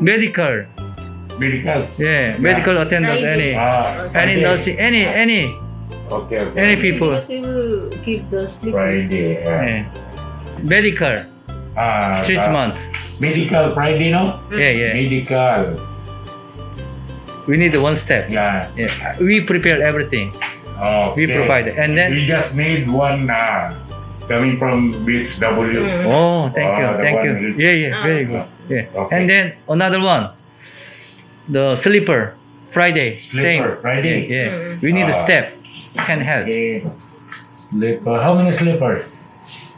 medical, Medical. yeah, medical attendant, any, Ah, any Friday. nursing, any, any, Okay, okay. any people, She will give the sleep. Friday. Yeah. yeah. medical Ah, treatment, ah, medical Friday, no? yeah, yeah. Medical. We need one step. Yeah. Yeah, we prepare everything. Okay. We provide, and then- we just need one uh, coming from BHW. Oh, thank you, Ah, thank you. with- Yeah, yeah, very good. Yeah, Okay. and then another one, the sleeper Friday. Sleeper, same. Friday. Yeah, yeah. we need a Ah. step. Can help. Okay. Slipper. How many slippers?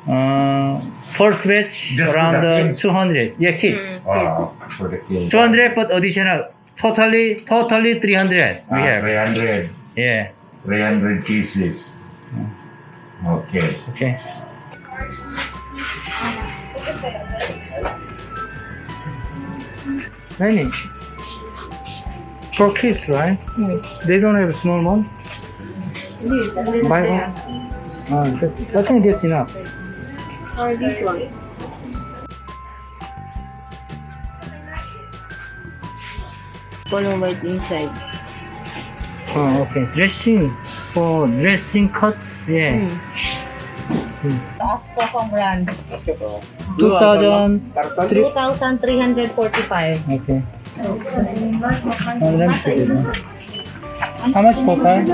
Uh, first batch Just around uh, 200. Yeah, kids. Ah, for the kids. 200 but additional. Totally, totally 300 we Ah, have. 300. Yeah. 300 pieces. Okay. Okay. Many. For kids, right? They don't have a small one. This and Buy one. Uh, that- I think that's enough. Or this one. Follow white inside. Oh, okay. Dressing. For dressing cuts, yeah. After from brand. 2000. 2,345. Okay. Oh, let me see this one. How much for that?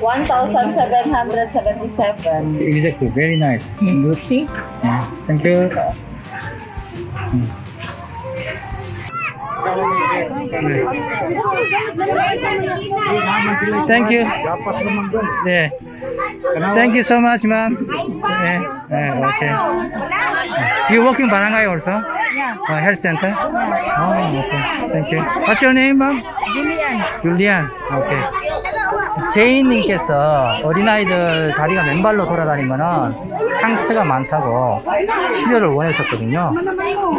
1,777. Exactly. Very nice. Mm. Good. See? Yeah. Thank you. Mm. Thank you. Yeah. Thank you so much, ma'am. Yeah. yeah, okay. You working barangay also? Yeah. Uh, health center? Oh, okay. Thank you. What's your name, ma'am? Julian. 줄리안. 오케이. 제인님께서 어린아이들 다리가 맨발로 돌아다니면은 상처가 많다고 치료를 원하셨거든요.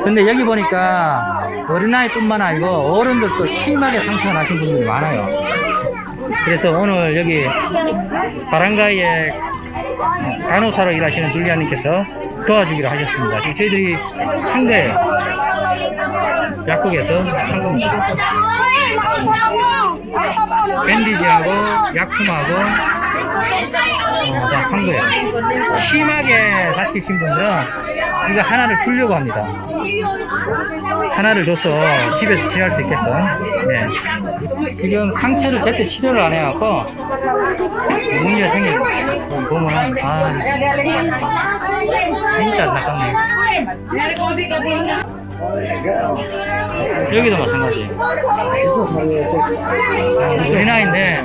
근데 여기 보니까 어린아이뿐만 아니고 어른들도 심하게 상처가 나신 분들이 많아요. 그래서 오늘 여기 바람가이에 간호사로 일하시는 줄리안님께서 도와주기로 하셨습니다. 지금 저희들이 상대 약국에서 상금입니다. 밴디지하고 약품하고 어, 다산 거예요. 심하게 다치신 분들은 이거 하나를 주려고 합니다. 하나를 줘서 집에서 치료할 수 있게끔. 네. 지금 상처를 제때 치료를 안 해갖고 문제가 거예요. 보면은 아 진짜 안타깝네. 여기도 마찬가지. 어린아이인데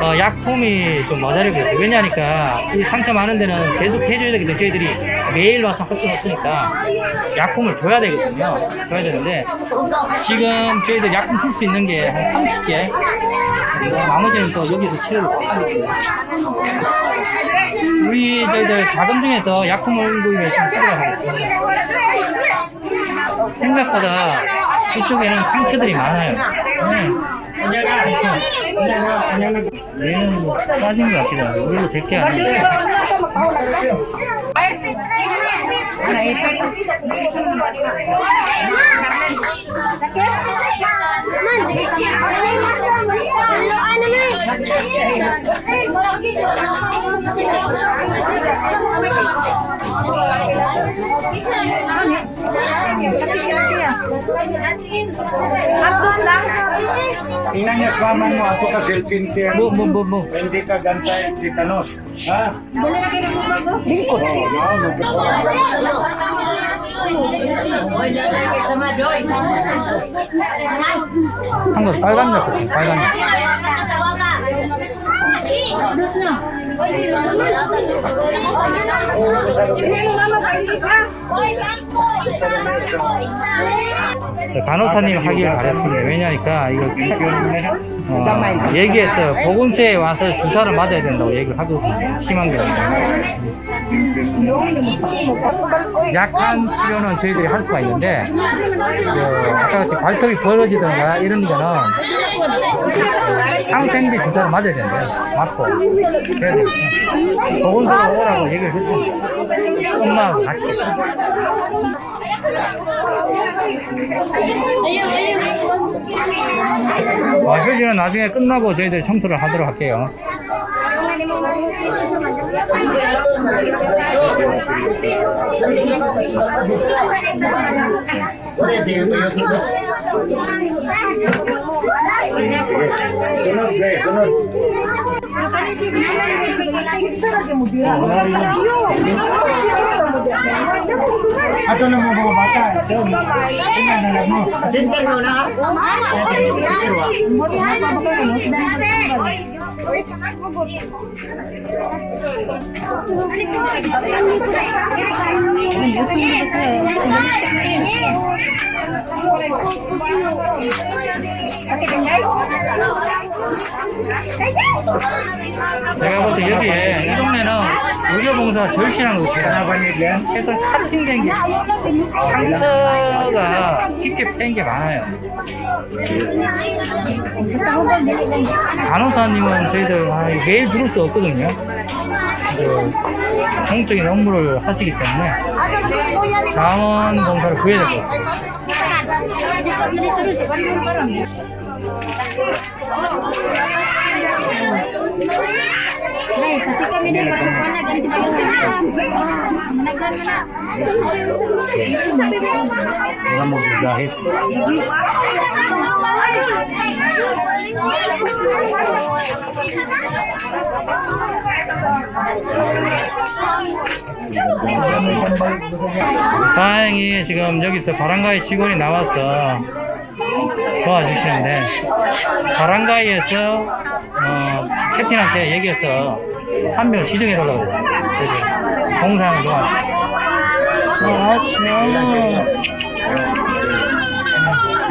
어, 약품이 좀 모자르거든요. 왜냐니까 이 상처 많은 데는 계속 해줘야 되거든요. 저희들이 매일 와서 할 수는 없으니까 약품을 줘야 되거든요. 줘야 되는데 지금 저희들 약품 풀 수 있는 게 한 30개 나머지는 또 여기서 치료를 못 하거든요. 우리 저희들 자금 중에서 약품을 구입해 하겠습니다. 생각보다 이쪽에는 상처들이 많아요. 네. 얘는 뭐 빠진 것 같기도 하고, 이거 될게 아닌데. Inangnya sila siya. Atos lang. Mo ako ka selfie niya. Bu, bu, bu, bu. Hindi ka ganta yung titanos. Ha? Dali na kayo bumago. Lingkod. Oo, oo. Tanggol, pailan niya. Pailan niya. Terus na. 약. 간호사님 하길 바랬습니다. 왜냐니까, 이거, 어, 얘기해서 보건소에 와서 주사를 맞아야 된다고 얘기를 하거든요. 심한 경우. 약한 치료는 저희들이 할 수가 있는데, 그 아까 같이 발톱이 벌어지던가 이런 거는 항생제 주사를 맞아야 된대요. 맞고 그래서 보건소로 오라고 얘기를 했습니다. 엄마하고 같이. 와셔지는 나중에 끝나고 저희들 청소를 하도록 할게요. Ato Atau nama bawa bata, Tinter kau nak? Tinter kau. 내가 볼 때 여기에 이 동네는 의료봉사가 절실한 것 같아요. 그래서 카팅된 게 상처가 깊게 패인 게 많아요. 간호사님은 저희들 아, 매일 부를 수 없거든요. 그 공적인 업무를 하시기 때문에 자원 봉사를 구해야 될 것 같아요. Kasi kami din pagkukuha ganti ba yung Managan na. Mga magagahit. 다행히 지금 여기서 바람가이 직원이 나와서 도와주시는데 바람가이에서 어, 캡틴한테 얘기해서 한 명을 지정해 달라고 그랬어요. 공사하는 동안 아, 참.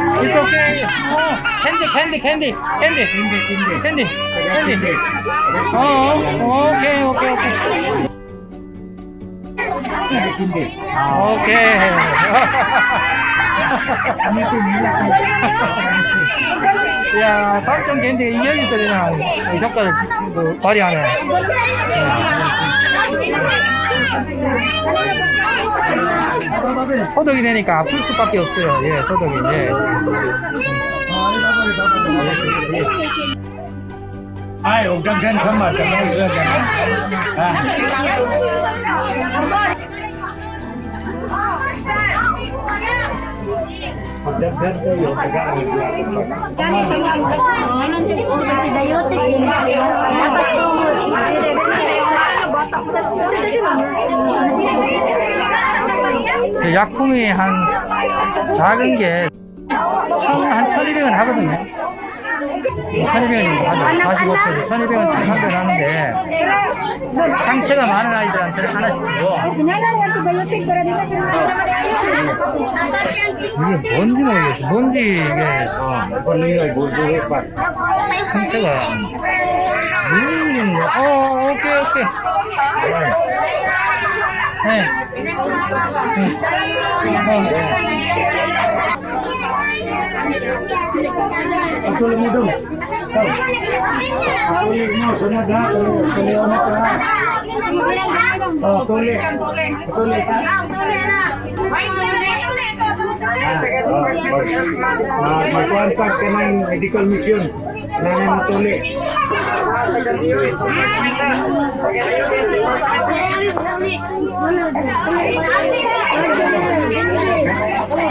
It's okay. Oh, candy, candy, candy, candy, candy, candy, candy. Oh, okay, okay, okay. 어, 어. 오케이. 야, 삼촌 캔디 이여기서 그냥 효과를 그, 발휘하네. 소독이 되니까 아플 수밖에 없어요. 예, 소독이. 예. Pagdagdag kayo, taga-alaglag. Kani 그 약품이 한 작은 게 천, 한 1200원 하거든요. 1200원 하죠. 45%, 1200원, 1300원 하는데 상처가 많은 아이들한테는 하나씩 주고 이게 뭔지 모르겠어. 뭔지 이게 bulbuhi pa. 상처가 음, 어, 오케이, 오케이. 네. Pagtulog mo doon. Tuli mo, sunod ha. Tuli mo na ha. Oh, tuli. Tuli ka. Ah, mag-contact ka ng medical mission na nanatuli.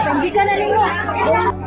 Hindi ka na lang.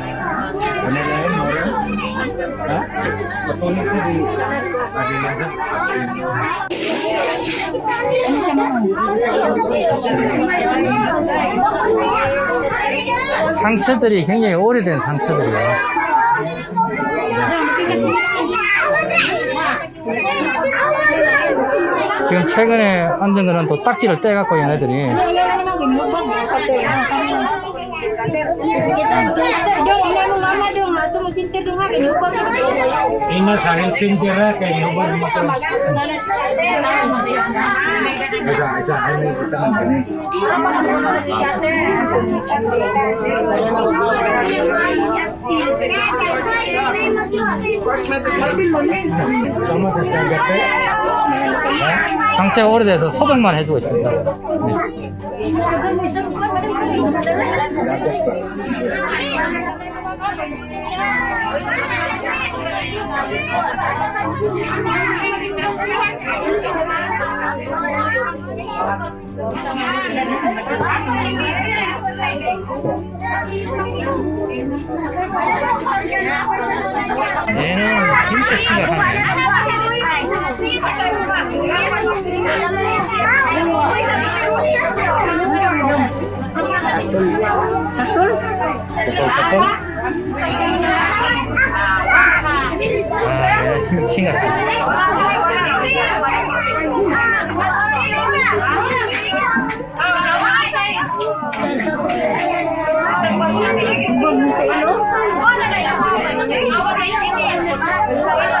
Ano na yun, Mora? Ha? Patuloy ko din. Sabi lang sa. 상처들이 굉장히 오래된 상처들이에요. 지금 최근에 앉은 거는 또 딱지를 떼갖고 얘네들이 Ito. Isa, isa, ay may kutangan ka na. Sama sa standard eh. 상체가 오래돼서 소독만 해주고 있습니다. 네. నేను కింద తెస్తున్నా Putol-putol. Ah, singa. Ang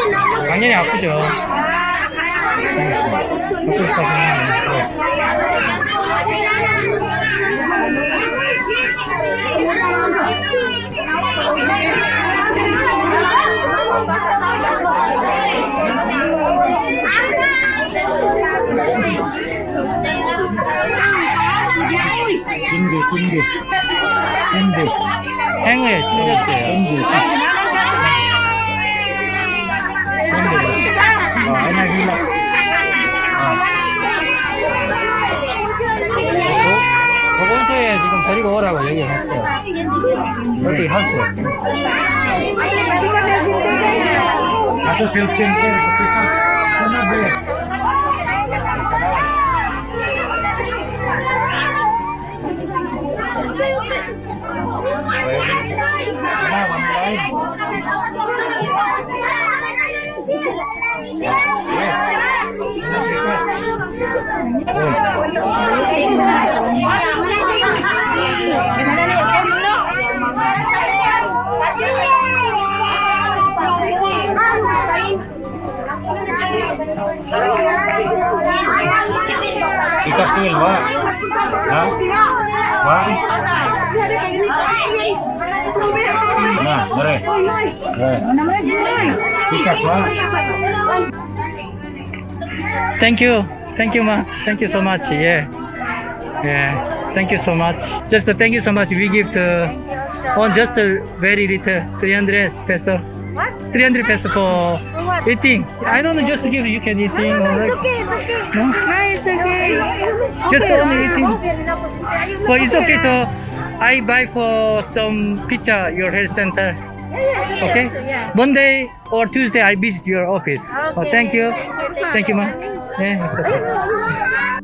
당연히 아프죠. Tinggi, tinggi. Tinggi. 행을. Tinggi. Oh, enak gila. 보건소에 지금 데리고 오라고 얘기했어요. 어떻게 할수 없어요. Aku self center ketika sana boleh. Nah, online. Ikaw still, wa? Ha? Wa? Na, nare. Nare. Ikas, wa? Thank you. Thank you, ma. Thank you so much. Yeah. Yeah. Thank you so much. Just uh, thank you so much. We give the on just a very little 300 peso. What? 300 peso for eating. I don't know, just to give you can eating. no, like- okay, it's okay. No? No, it's okay. Just Okay, only eating. But it's okay to I buy for some pizza your health center. Yeah, okay. Yeah. Monday or Tuesday, I visit your office. Okay. Oh, thank you. Thank you, thank you ma'am. Yeah,